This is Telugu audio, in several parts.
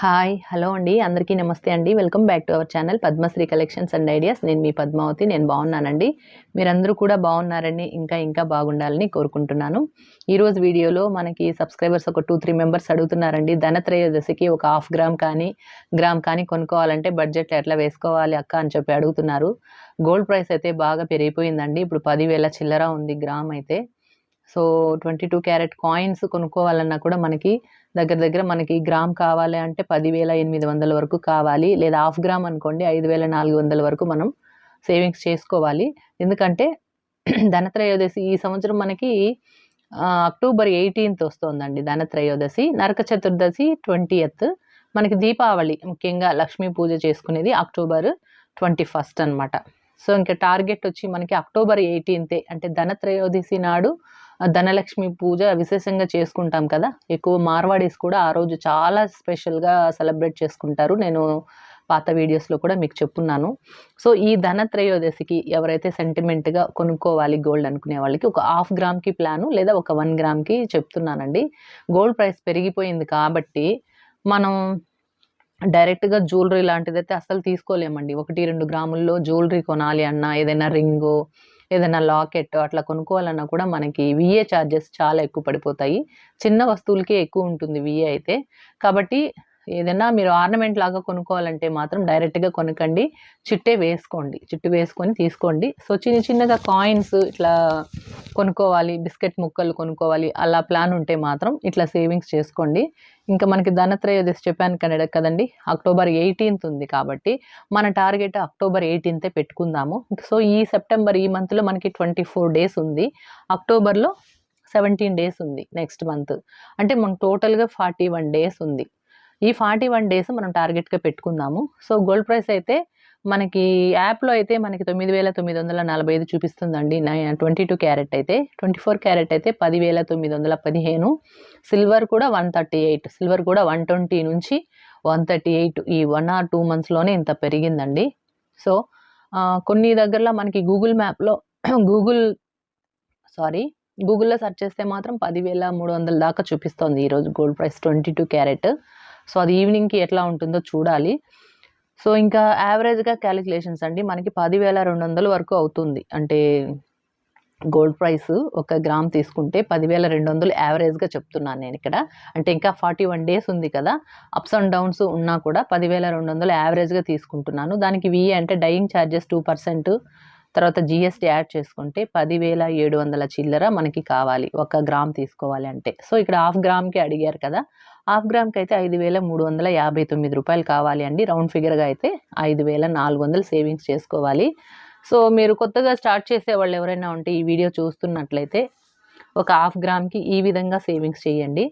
హాయ్ హలో అండి. అందరికీ నమస్తే అండి. Welcome back to our channel Padmashri collections and ideas. నేను మీ పద్మావతి నేను బాగున్నానండి. మీరందరూ కూడా బాగున్నారని ఇంకా ఇంకా బాగుండాలని కోరుకుంటున్నాను. ఈరోజు వీడియోలో మనకి సబ్స్క్రైబర్స్ ఒక టూ త్రీ మెంబర్స్ అడుగుతున్నారండి. ధనత్రయోదశికి ఒక హాఫ్ గ్రామ్ కానీ గ్రామ్ కానీ కొనుక్కోవాలంటే బడ్జెట్ ఎట్లా వేసుకోవాలి అక్క అని చెప్పి అడుగుతున్నారు. గోల్డ్ ప్రైస్ అయితే బాగా పెరిగిపోయిందండి. ఇప్పుడు పదివేల చిల్లర ఉంది గ్రామ్ అయితే. So twenty two carat coins కొనుక్కోవాలన్నా కూడా మనకి దగ్గర దగ్గర మనకి గ్రామ్ కావాలి అంటే పదివేల ఎనిమిది వందల వరకు కావాలి. లేదా హాఫ్ గ్రామ్ అనుకోండి ఐదు వేల నాలుగు వందల వరకు మనం సేవింగ్స్ చేసుకోవాలి. ఎందుకంటే ధనత్రయోదశి ఈ సంవత్సరం మనకి అక్టోబర్ ఎయిటీన్త్ వస్తుందండి ధనత్రయోదశి. నరక చతుర్దశి ట్వంటీయత్ మనకి దీపావళి ముఖ్యంగా లక్ష్మీ పూజ చేసుకునేది అక్టోబర్ ట్వంటీ ఫస్ట్ అనమాట సో ఇంకా టార్గెట్ వచ్చి మనకి అక్టోబర్ ఎయిటీన్తే అంటే ధనత్రయోదశి నాడు ధనలక్ష్మి పూజ విశేషంగా చేసుకుంటాం కదా? ఎక్కువ మార్వాడీస్ కూడా ఆ రోజు చాలా స్పెషల్గా సెలబ్రేట్ చేసుకుంటారు. నేను పాత వీడియోస్లో కూడా మీకు చెప్పున్నాను. సో ఈ ధనత్రయోదశికి ఎవరైతే సెంటిమెంట్గా కొనుక్కోవాలి గోల్డ్ అనుకునే వాళ్ళకి ఒక హాఫ్ గ్రామ్కి ప్లాను లేదా ఒక వన్ గ్రామ్కి చెప్తున్నానండి. గోల్డ్ ప్రైస్ పెరిగిపోయింది కాబట్టి మనం డైరెక్ట్గా జ్యువెలరీ లాంటిదైతే అస్సలు తీసుకోలేమండి. ఒకటి రెండు గ్రాముల్లో జ్యువెలరీ కొనాలి అన్నా ఏదైనా రింగు ఏదైనా లాకెట్ అట్లా కొనుక్కోవాలన్నా కూడా మనకి విఏ ఛార్జెస్ చాలా ఎక్కువ పడిపోతాయి. చిన్న వస్తువులకే ఎక్కువ ఉంటుంది విఏ అయితే. కాబట్టి ఏదైనా మీరు ఆర్నమెంట్ లాగా కొనుక్కోవాలంటే మాత్రం డైరెక్ట్గా కొనకండి. చిట్టే వేసుకోండి. చిట్టు వేసుకొని తీసుకోండి. సో చిన్న చిన్నగా కాయిన్స్ ఇట్లా కొనుక్కోవాలి. బిస్కెట్ ముక్కలు కొనుక్కోవాలి. అలా ప్లాన్ ఉంటే మాత్రం ఇట్లా సేవింగ్స్ చేసుకోండి. ఇంకా మనకి ధనత్రయోదశి చెప్పాను కనడ కదండి. అక్టోబర్ ఎయిటీన్త్ ఉంది కాబట్టి మన టార్గెట్ అక్టోబర్ ఎయిటీన్తే పెట్టుకుందాము. సో ఈ సెప్టెంబర్ ఈ మంత్లో మనకి ట్వంటీ ఫోర్ డేస్ ఉంది అక్టోబర్లో సెవెంటీన్ డేస్ ఉంది నెక్స్ట్ మంత్ అంటే మనకు టోటల్గా ఫార్టీ వన్ డేస్ ఉంది. ఈ ఫార్టీ వన్ డేస్ మనం టార్గెట్గా పెట్టుకుందాము. సో గోల్డ్ ప్రైస్ అయితే మనకి యాప్లో అయితే మనకి తొమ్మిది వేల తొమ్మిది వందల నలభై ఐదు చూపిస్తుందండి. ట్వంటీ టూ క్యారెట్ అయితే. ట్వంటీ ఫోర్ క్యారెట్ అయితే పదివేల తొమ్మిది వందల పదిహేను. సిల్వర్ కూడా వన్ థర్టీ ఎయిట్. సిల్వర్ కూడా వన్ ట్వంటీ నుంచి వన్ థర్టీ ఎయిట్ ఈ వన్ ఆర్ టూ మంత్స్లోనే ఇంత పెరిగిందండి. సో కొన్ని దగ్గరలో మనకి గూగుల్ మ్యాప్లో గూగుల్ సారీ గూగుల్లో సెర్చ్ చేస్తే మాత్రం పదివేల మూడు వందల దాకా చూపిస్తోంది ఈరోజు gold price twenty two carat. So అది ఈవినింగ్కి ఎట్లా ఉంటుందో చూడాలి. సో ఇంకా యావరేజ్గా క్యాలిక్యులేషన్స్ అండి. మనకి పదివేల రెండు వందల వరకు అవుతుంది. అంటే గోల్డ్ ప్రైస్ ఒక గ్రామ్ తీసుకుంటే పదివేల రెండు వందలు యావరేజ్గా చెప్తున్నాను నేను ఇక్కడ. అంటే ఇంకా ఫార్టీ వన్ డేస్ ఉంది కదా. అప్స్ అండ్ డౌన్స్ ఉన్నా కూడా పదివేల రెండు వందలు యావరేజ్గా తీసుకుంటున్నాను. దానికి విఏ అంటే డైయింగ్ ఛార్జెస్ టూ పర్సెంట్. తర్వాత జిఎస్టీ యాడ్ చేసుకుంటే పదివేల ఏడు వందల చిల్లర మనకి కావాలి. ఒక గ్రామ్ తీసుకోవాలి అంటే. సో ఇక్కడ హాఫ్ గ్రామ్కి అడిగారు కదా. హాఫ్ గ్రామ్కి అయితే ఐదు వేల మూడు వందల యాభై తొమ్మిది రూపాయలు కావాలి అండి. రౌండ్ ఫిగర్గా అయితే ఐదు వేల నాలుగు వందలు సేవింగ్స్ చేసుకోవాలి. సో మీరు కొత్తగా స్టార్ట్ చేసే వాళ్ళు ఎవరైనా ఉంటే ఈ వీడియో చూస్తున్నట్లయితే ఒక హాఫ్ గ్రామ్కి ఈ విధంగా సేవింగ్స్ చేయండి.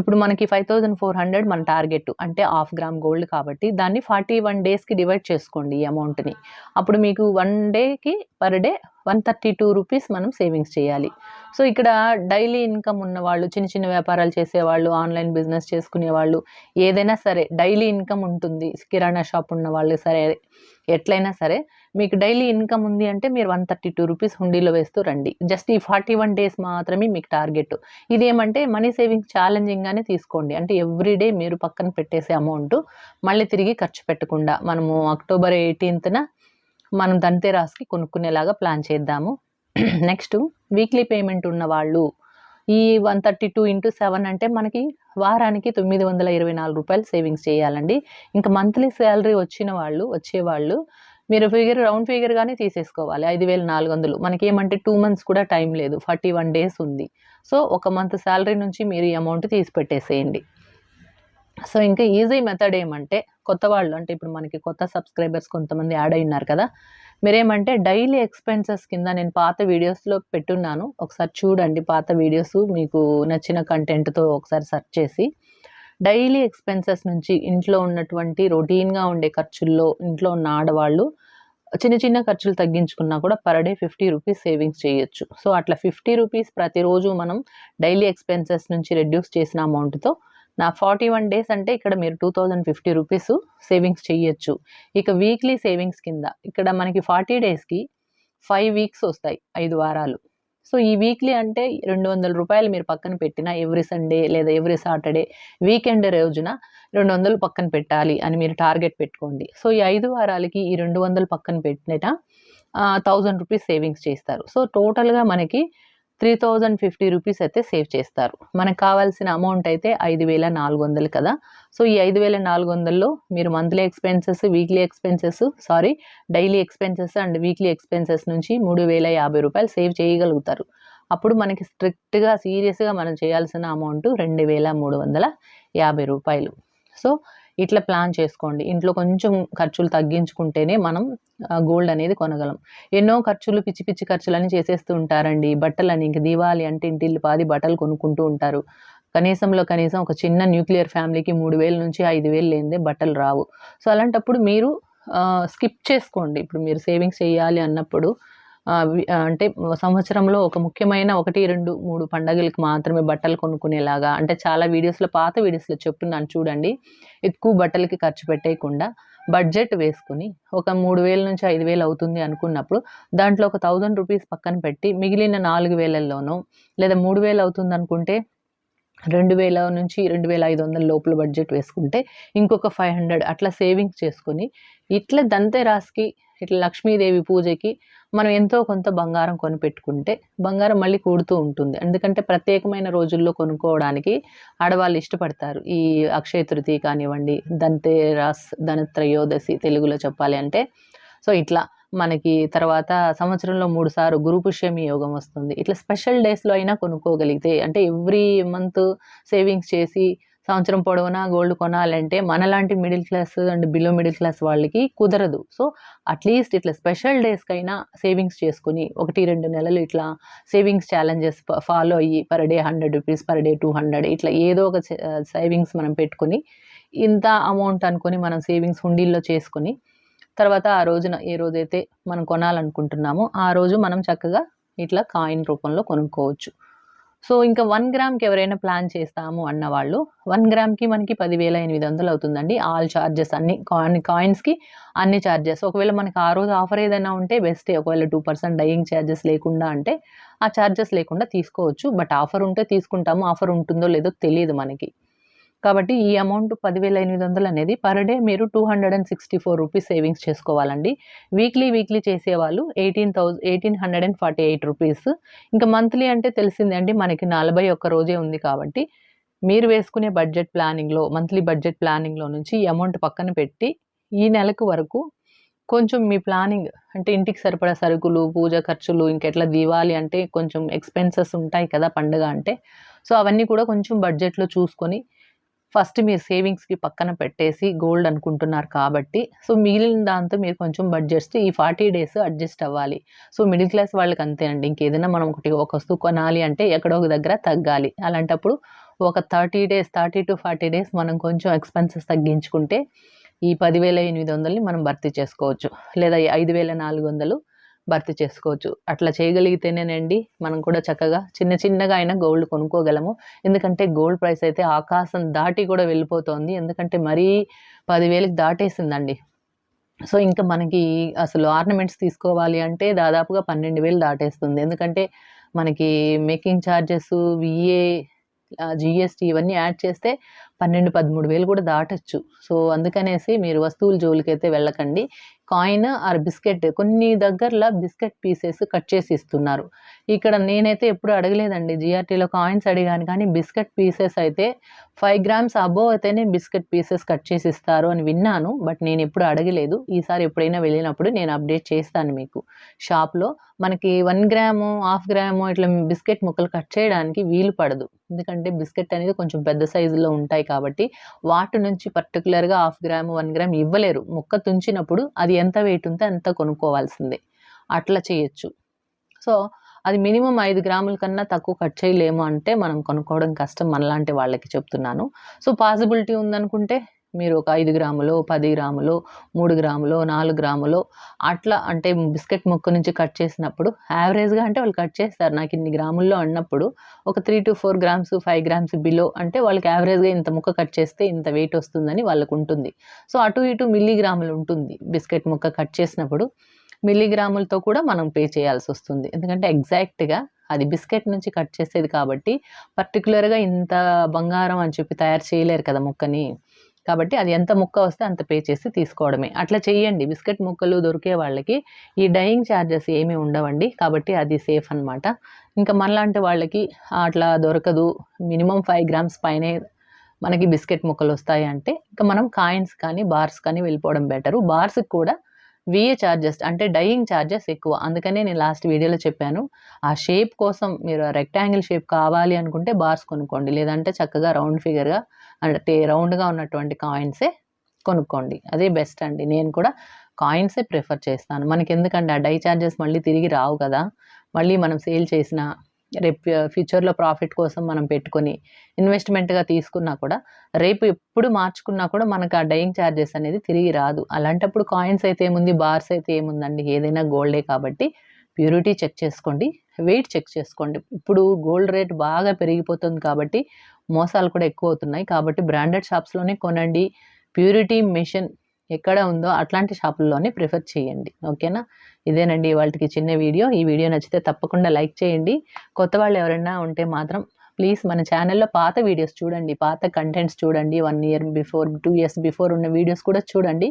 ఇప్పుడు మనకి ఫైవ్ థౌజండ్ ఫోర్ హండ్రెడ్ మన టార్గెట్. అంటే హాఫ్ గ్రామ్ గోల్డ్ కాబట్టి దాన్ని ఫార్టీ వన్ డేస్కి డివైడ్ చేసుకోండి ఈ అమౌంట్ని. అప్పుడు మీకు వన్ డేకి per day one thirty two rupees మనం సేవింగ్స్ చేయాలి. సో ఇక్కడ డైలీ ఇన్కమ్ ఉన్నవాళ్ళు చిన్న చిన్న వ్యాపారాలు చేసేవాళ్ళు ఆన్లైన్ బిజినెస్ చేసుకునే వాళ్ళు ఏదైనా సరే డైలీ ఇన్కమ్ ఉంటుంది. కిరాణా షాప్ ఉన్న వాళ్ళు సరే ఎట్లయినా సరే మీకు డైలీ ఇన్కమ్ ఉంది అంటే మీరు వన్ థర్టీ టూ రూపీస్ హుండీలో వేస్తూ రండి. జస్ట్ ఈ ఫార్టీ వన్ డేస్ మాత్రమే మీకు టార్గెట్. ఇదేమంటే మనీ సేవింగ్ ఛాలెంజింగ్గానే తీసుకోండి. అంటే ఎవ్రీడే మీరు పక్కన పెట్టేసే అమౌంట్ మళ్ళీ తిరిగి ఖర్చు పెట్టకుండా మనము అక్టోబర్ ఎయిటీన్త్న మనం ధన్తెరాస్కి కొనుక్కునేలాగా ప్లాన్ చేద్దాము. నెక్స్ట్ వీక్లీ పేమెంట్ ఉన్న వాళ్ళు ఈ one thirty two into seven అంటే మనకి వారానికి తొమ్మిది వందల ఇరవై నాలుగు రూపాయలు సేవింగ్స్ చేయాలండి. ఇంకా మంత్లీ శాలరీ వచ్చిన వాళ్ళు వచ్చేవాళ్ళు మీరు ఫిగర్ రౌండ్ ఫిగర్గానే తీసేసుకోవాలి. ఐదు వేల నాలుగు వందలు. మనకి ఏమంటే టూ మంత్స్ కూడా టైం లేదు. ఫార్టీ వన్ డేస్ ఉంది. సో ఒక మంత్ శాలరీ నుంచి మీరు ఈ అమౌంట్ తీసి పెట్టేసేయండి. సో ఇంకా ఈజీ మెథడ్ ఏమంటే కొత్త వాళ్ళు అంటే ఇప్పుడు మనకి కొత్త సబ్స్క్రైబర్స్ కొంతమంది యాడ్ అయి ఉన్నారు కదా. మీరేమంటే డైలీ ఎక్స్పెన్సెస్ కింద నేను పాత వీడియోస్లో పెట్టున్నాను. ఒకసారి చూడండి పాత వీడియోస్ మీకు నచ్చిన కంటెంట్తో ఒకసారి సెర్చ్ చేసి. డైలీ ఎక్స్పెన్సెస్ నుంచి ఇంట్లో ఉన్నటువంటి రొటీన్గా ఉండే ఖర్చుల్లో ఇంట్లో ఉన్న ఆడవాళ్ళు చిన్న చిన్న ఖర్చులు తగ్గించుకున్నా కూడా per day fifty rupees savings చేయొచ్చు. సో అట్లా ఫిఫ్టీ రూపీస్ ప్రతిరోజు మనం డైలీ ఎక్స్పెన్సెస్ నుంచి రెడ్యూస్ చేసిన అమౌంట్తో నా ఫార్టీ వన్ డేస్ అంటే ఇక్కడ మీరు two thousand fifty rupees savings చేయొచ్చు. ఇక వీక్లీ సేవింగ్స్ కింద ఇక్కడ మనకి ఫార్టీ డేస్కి ఫైవ్ వీక్స్ వస్తాయి ఐదు వారాలు. సో ఈ వీక్లీ అంటే రెండు వందల రూపాయలు మీరు పక్కన పెట్టిన ఎవ్రీ సండే లేదా ఎవ్రీ సాటర్డే వీకెండ్ రోజున రెండు వందలు పక్కన పెట్టాలి అని మీరు టార్గెట్ పెట్టుకోండి. సో ఈ ఐదు వారాలకి ఈ రెండు వందలు పక్కన పెట్టినట థౌజండ్ రూపీస్ సేవింగ్స్ చేస్తారు. సో టోటల్గా మనకి త్రీ థౌజండ్ ఫిఫ్టీ రూపీస్ అయితే సేవ్ చేస్తారు. మనకు కావాల్సిన అమౌంట్ అయితే ఐదు వేల నాలుగు వందలు కదా. సో ఈ ఐదు వేల నాలుగు వందల్లో మీరు monthly expenses weekly expenses sorry daily expenses and weekly expenses నుంచి మూడు వేల యాభై రూపాయలు సేవ్ చేయగలుగుతారు. అప్పుడు మనకి స్ట్రిక్ట్గా సీరియస్గా మనం చేయాల్సిన అమౌంట్ రెండు వేల మూడు వందల యాభై రూపాయలు. సో ఇట్లా ప్లాన్ చేసుకోండి. ఇంట్లో కొంచెం ఖర్చులు తగ్గించుకుంటేనే మనం గోల్డ్ అనేది కొనగలం. ఎన్నో ఖర్చులు పిచ్చి పిచ్చి ఖర్చులని చేసేస్తూ ఉంటారండి. బట్టలని ఇంక దీవాలి అంటే ఇంటిల్లి పాది బట్టలు కొనుక్కుంటూ ఉంటారు. కనీసంలో కనీసం ఒక చిన్న న్యూక్లియర్ ఫ్యామిలీకి మూడు వేల నుంచి ఐదు వేలు లేనిదే బట్టలు రావు. సో అలాంటప్పుడు మీరు స్కిప్ చేసుకోండి. ఇప్పుడు మీరు సేవింగ్స్ చేయాలి అన్నప్పుడు అంటే సంవత్సరంలో ఒక ముఖ్యమైన ఒకటి రెండు మూడు పండగలకు మాత్రమే బట్టలు కొనుక్కునేలాగా అంటే చాలా వీడియోస్లో పాత వీడియోస్లో చెప్తున్నాను చూడండి. ఎక్కువ బట్టలకి ఖర్చు పెట్టేయకుండా బడ్జెట్ వేసుకుని ఒక మూడు వేల నుంచి ఐదు వేలు అవుతుంది అనుకున్నప్పుడు దాంట్లో ఒక థౌజండ్ రూపీస్ పక్కన పెట్టి మిగిలిన నాలుగు వేలల్లోనో లేదా మూడు వేలు అవుతుంది అనుకుంటే రెండు వేల నుంచి రెండు వేల ఐదు వందల లోపల బడ్జెట్ వేసుకుంటే ఇంకొక ఫైవ్ హండ్రెడ్ అట్లా సేవింగ్స్ చేసుకుని ఇట్లా దంతెరాస్కి ఇట్లా లక్ష్మీదేవి పూజకి మనం ఎంతో కొంత బంగారం కొనిపెట్టుకుంటే బంగారం మళ్ళీ కూడుతూ ఉంటుంది. ఎందుకంటే ప్రత్యేకమైన రోజుల్లో కొనుక్కోవడానికి ఆడవాళ్ళు ఇష్టపడతారు. ఈ అక్షయ తృతీయ కానివ్వండి దంతెరాస్ ధనత్రయోదశి తెలుగులో చెప్పాలి అంటే. సో ఇట్లా మనకి తర్వాత సంవత్సరంలో మూడు సార్లు గురు పుష్యమి యోగం వస్తుంది. ఇట్లా స్పెషల్ డేస్లో అయినా కొనుక్కోగలిగితే అంటే ఎవ్రీ మంత్ సేవింగ్స్ చేసి సంవత్సరం పొడవునా గోల్డ్ కొనాలంటే మనలాంటి middle class and below middle class వాళ్ళకి కుదరదు. సో అట్లీస్ట్ ఇట్లా స్పెషల్ డేస్కైనా సేవింగ్స్ చేసుకుని ఒకటి రెండు నెలలు ఇట్లా సేవింగ్స్ ఛాలెంజెస్ ఫాలో అయ్యి per day hundred rupees per day two hundred ఇట్లా ఏదో ఒక సేవింగ్స్ మనం పెట్టుకుని ఇంత అమౌంట్ అనుకొని మనం సేవింగ్స్ హుండీల్లో చేసుకుని తర్వాత ఆ రోజున ఏ రోజైతే మనం కొనాలనుకుంటున్నామో ఆ రోజు మనం చక్కగా ఇట్లా కాయిన్ రూపంలో కొనుక్కోవచ్చు. సో ఇంకా వన్ గ్రామ్కి ఎవరైనా ప్లాన్ చేస్తాము అన్న వాళ్ళు వన్ గ్రామ్కి మనకి పదివేల ఎనిమిది వందలు అవుతుందండి. ఆల్ చార్జెస్ అన్ని కాయిన్ కాయిన్స్కి అన్ని చార్జెస్ ఒకవేళ మనకి ఆ రోజు ఆఫర్ ఏదైనా ఉంటే బెస్ట్ ఒకవేళ టూ పర్సెంట్ డయింగ్ ఛార్జెస్ లేకుండా అంటే ఆ ఛార్జెస్ లేకుండా తీసుకోవచ్చు. బట్ ఆఫర్ ఉంటే తీసుకుంటాము. ఆఫర్ ఉంటుందో లేదో తెలియదు మనకి. కాబట్టి ఈ అమౌంట్ పదివేల ఎనిమిది వందలు అనేది పర్ డే మీరు two hundred and sixty four rupees savings చేసుకోవాలండి. వీక్లీ వీక్లీ చేసేవాళ్ళు eighteen thousand eighteen hundred and forty eight rupees ఇంకా మంత్లీ అంటే తెలిసిందే అండి మనకి నలభై ఒక్క రోజే ఉంది కాబట్టి మీరు వేసుకునే బడ్జెట్ ప్లానింగ్లో మంత్లీ బడ్జెట్ ప్లానింగ్లో నుంచి ఈ అమౌంట్ పక్కన పెట్టి ఈ నెలకు వరకు కొంచెం మీ ప్లానింగ్ అంటే ఇంటికి సరిపడా సరుకులు పూజ ఖర్చులు ఇంకెట్లా దివాలి అంటే కొంచెం ఎక్స్పెన్సెస్ ఉంటాయి కదా పండుగ అంటే. సో అవన్నీ కూడా కొంచెం బడ్జెట్లో చూసుకొని ఫస్ట్ మీరు సేవింగ్స్కి పక్కన పెట్టేసి గోల్డ్ అనుకుంటున్నారు కాబట్టి సో మిగిలిన దాంతో మీరు కొంచెం బడ్జెట్స్ ఈ ఫార్టీ డేస్ అడ్జస్ట్ అవ్వాలి. సో మిడిల్ క్లాస్ వాళ్ళకి అంతేనండి. ఇంకేదైనా మనం ఒకటి ఒక వస్తువు కొనాలి అంటే ఎక్కడో ఒక దగ్గర తగ్గాలి. అలాంటప్పుడు ఒక thirty days thirty to forty days మనం కొంచెం ఎక్స్పెన్సెస్ తగ్గించుకుంటే ఈ పదివేల ఎనిమిది వందలని మనం భర్తీ చేసుకోవచ్చు. లేదా ఐదు వేల నాలుగు వందలు భర్తీ చేసుకోవచ్చు. అట్లా చేయగలిగితేనేనండి మనం కూడా చక్కగా చిన్న చిన్నగా అయినా గోల్డ్ కొనుక్కోగలము. ఎందుకంటే గోల్డ్ ప్రైస్ అయితే ఆకాశం దాటి కూడా వెళ్ళిపోతుంది. ఎందుకంటే మరీ పదివేలకు దాటేసిందండి. సో ఇంకా మనకి అసలు ఆర్నమెంట్స్ తీసుకోవాలి అంటే దాదాపుగా పన్నెండు వేలు దాటేస్తుంది. ఎందుకంటే మనకి మేకింగ్ ఛార్జెస్ విఏ జిఎస్టీ ఇవన్నీ యాడ్ చేస్తే పన్నెండు పదమూడు వేలు కూడా దాటచ్చు. సో అందుకనేసి మీరు వస్తువుల జోలికైతే వెళ్ళకండి. కాయిన్ ఆర్ బిస్కెట్ కొన్ని దగ్గరలో బిస్కెట్ పీసెస్ కట్ చేసి ఇస్తున్నారు. ఇక్కడ నేనైతే ఎప్పుడు అడగలేదండి. జిఆర్టీలో కాయిన్స్ అడిగాను కానీ బిస్కెట్ పీసెస్ అయితే ఫైవ్ గ్రామ్స్ అబోవ్ అయితేనే బిస్కెట్ పీసెస్ కట్ చేసి ఇస్తారు అని విన్నాను. బట్ నేను ఎప్పుడు అడగలేదు. ఈసారి ఎప్పుడైనా వెళ్ళినప్పుడు నేను అప్డేట్ చేస్తాను మీకు. షాప్లో మనకి వన్ గ్రాము హాఫ్ గ్రాము ఇట్లా బిస్కెట్ ముక్కలు కట్ చేయడానికి వీలు పడదు. ఎందుకంటే బిస్కెట్ అనేది కొంచెం పెద్ద సైజులో ఉంటాయి కాబట్టి వాటి నుంచి పర్టికులర్గా హాఫ్ గ్రామ్ వన్ గ్రామ్ ఇవ్వలేరు. ముక్క తుంచినప్పుడు అది ఎంత వెయిట్ ఉంటే అంత కొనుక్కోవాల్సిందే. అట్లా చేయొచ్చు. సో అది మినిమం ఐదు గ్రాముల కన్నా తక్కువ కట్ చేయలేము అంటే మనం కొనుక్కోవడం కష్టం మనలాంటి వాళ్ళకి చెప్తున్నాను. సో పాసిబిలిటీ ఉందనుకుంటే మీరు ఒక ఐదు గ్రాములు పది గ్రాములు మూడు గ్రాములు నాలుగు గ్రాములు అట్లా అంటే బిస్కెట్ ముక్క నుంచి కట్ చేసినప్పుడు యావరేజ్గా అంటే వాళ్ళు కట్ చేస్తారు. నాకు ఇన్ని గ్రాముల్లో అన్నప్పుడు ఒక three to four grams five grams below అంటే వాళ్ళకి యావరేజ్గా ఇంత ముక్క కట్ చేస్తే ఇంత వెయిట్ వస్తుందని వాళ్ళకు ఉంటుంది. సో అటు ఇటు మిల్లీగ్రాములు ఉంటుంది బిస్కెట్ ముక్క కట్ చేసినప్పుడు. మిల్లీగ్రాములతో కూడా మనం పే చేయాల్సి వస్తుంది. ఎందుకంటే ఎగ్జాక్ట్గా అది బిస్కెట్ నుంచి కట్ చేసేది కాబట్టి పర్టికులర్గా ఇంత బంగారం అని చెప్పి తయారు చేయలేరు కదా ముక్కని. కాబట్టి అది ఎంత ముక్క వస్తే అంత పే చేసి తీసుకోవడమే. అట్లా చేయండి బిస్కెట్ ముక్కలు దొరికే వాళ్ళకి ఈ డైయింగ్ ఛార్జెస్ ఏమీ ఉండవండి. కాబట్టి అది సేఫ్ అన్నమాట. ఇంకా మనలాంటి వాళ్ళకి అట్లా దొరకదు. మినిమం ఫైవ్ గ్రామ్స్ పైనే మనకి బిస్కెట్ ముక్కలు వస్తాయి అంటే ఇంకా మనం కాయిన్స్ కానీ బార్స్ కానీ వెళ్ళిపోవడం బెటరు. బార్స్కి కూడా విఏ ఛార్జెస్ అంటే డైయింగ్ ఛార్జెస్ ఎక్కువ. అందుకనే నేను లాస్ట్ వీడియోలో చెప్పాను. ఆ షేప్ కోసం మీరు రెక్టాంగిల్ షేప్ కావాలి అనుకుంటే బార్స్ కొనుక్కోండి. లేదంటే చక్కగా రౌండ్ ఫిగర్గా అంటే రౌండ్గా ఉన్నటువంటి కాయిన్సే కొనుక్కోండి. అదే బెస్ట్ అండి. నేను కూడా కాయిన్సే ప్రిఫర్ చేస్తాను. మనకి ఎందుకంటే ఆ డై ఛార్జెస్ మళ్ళీ తిరిగి రావు కదా? మళ్ళీ మనం సేల్ చేసిన రేపు ఫ్యూచర్లో ప్రాఫిట్ కోసం మనం పెట్టుకొని ఇన్వెస్ట్మెంట్గా తీసుకున్నా కూడా రేపు ఎప్పుడు మార్చుకున్నా కూడా మనకు ఆ డైయింగ్ ఛార్జెస్ అనేది తిరిగి రాదు. అలాంటప్పుడు కాయిన్స్ అయితే ఏముంది? బార్స్ అయితే ఏముందండి? ఏదైనా గోల్డే కాబట్టి ప్యూరిటీ చెక్ చేసుకోండి. వెయిట్ చెక్ చేసుకోండి. ఇప్పుడు గోల్డ్ రేట్ బాగా పెరిగిపోతుంది కాబట్టి మోసాలు కూడా ఎక్కువ అవుతున్నాయి. కాబట్టి బ్రాండెడ్ షాప్స్లోనే కొనండి. ప్యూరిటీ మిషన్ ఎక్కడ ఉందో అట్లాంటి షాపుల్లోనే ప్రిఫర్ చేయండి. ఓకేనా? ఇదేనండి వాళ్ళకి చిన్న వీడియో. ఈ వీడియో నచ్చితే తప్పకుండా లైక్ చేయండి. కొత్త వాళ్ళు ఎవరైనా ఉంటే మాత్రం ప్లీజ్ మన ఛానల్లో పాత వీడియోస్ చూడండి. పాత కంటెంట్స్ చూడండి. One year before two years before ఉన్న వీడియోస్ కూడా చూడండి.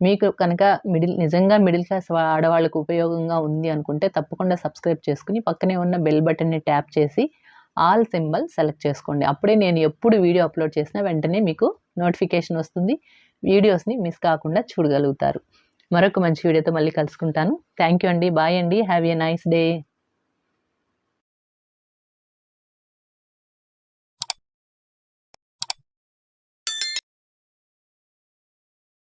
మీకు కనుక మిడిల్ నిజంగా మిడిల్ క్లాస్ ఆడవాళ్ళకు ఉపయోగంగా ఉంది అనుకుంటే తప్పకుండా సబ్స్క్రైబ్ చేసుకుని పక్కనే ఉన్న బెల్ బటన్ని ట్యాప్ చేసి ఆల్ సింబల్ సెలెక్ట్ చేసుకోండి. అప్పుడే నేను ఎప్పుడు వీడియో అప్లోడ్ చేసినా వెంటనే మీకు నోటిఫికేషన్ వస్తుంది. వీడియోస్ని మిస్ కాకుండా చూడగలుగుతారు. మరొక మంచి వీడియోతో మళ్ళీ కలుసుకుంటాను. థ్యాంక్ యూ అండి. బాయ్ అండి. Have a nice day.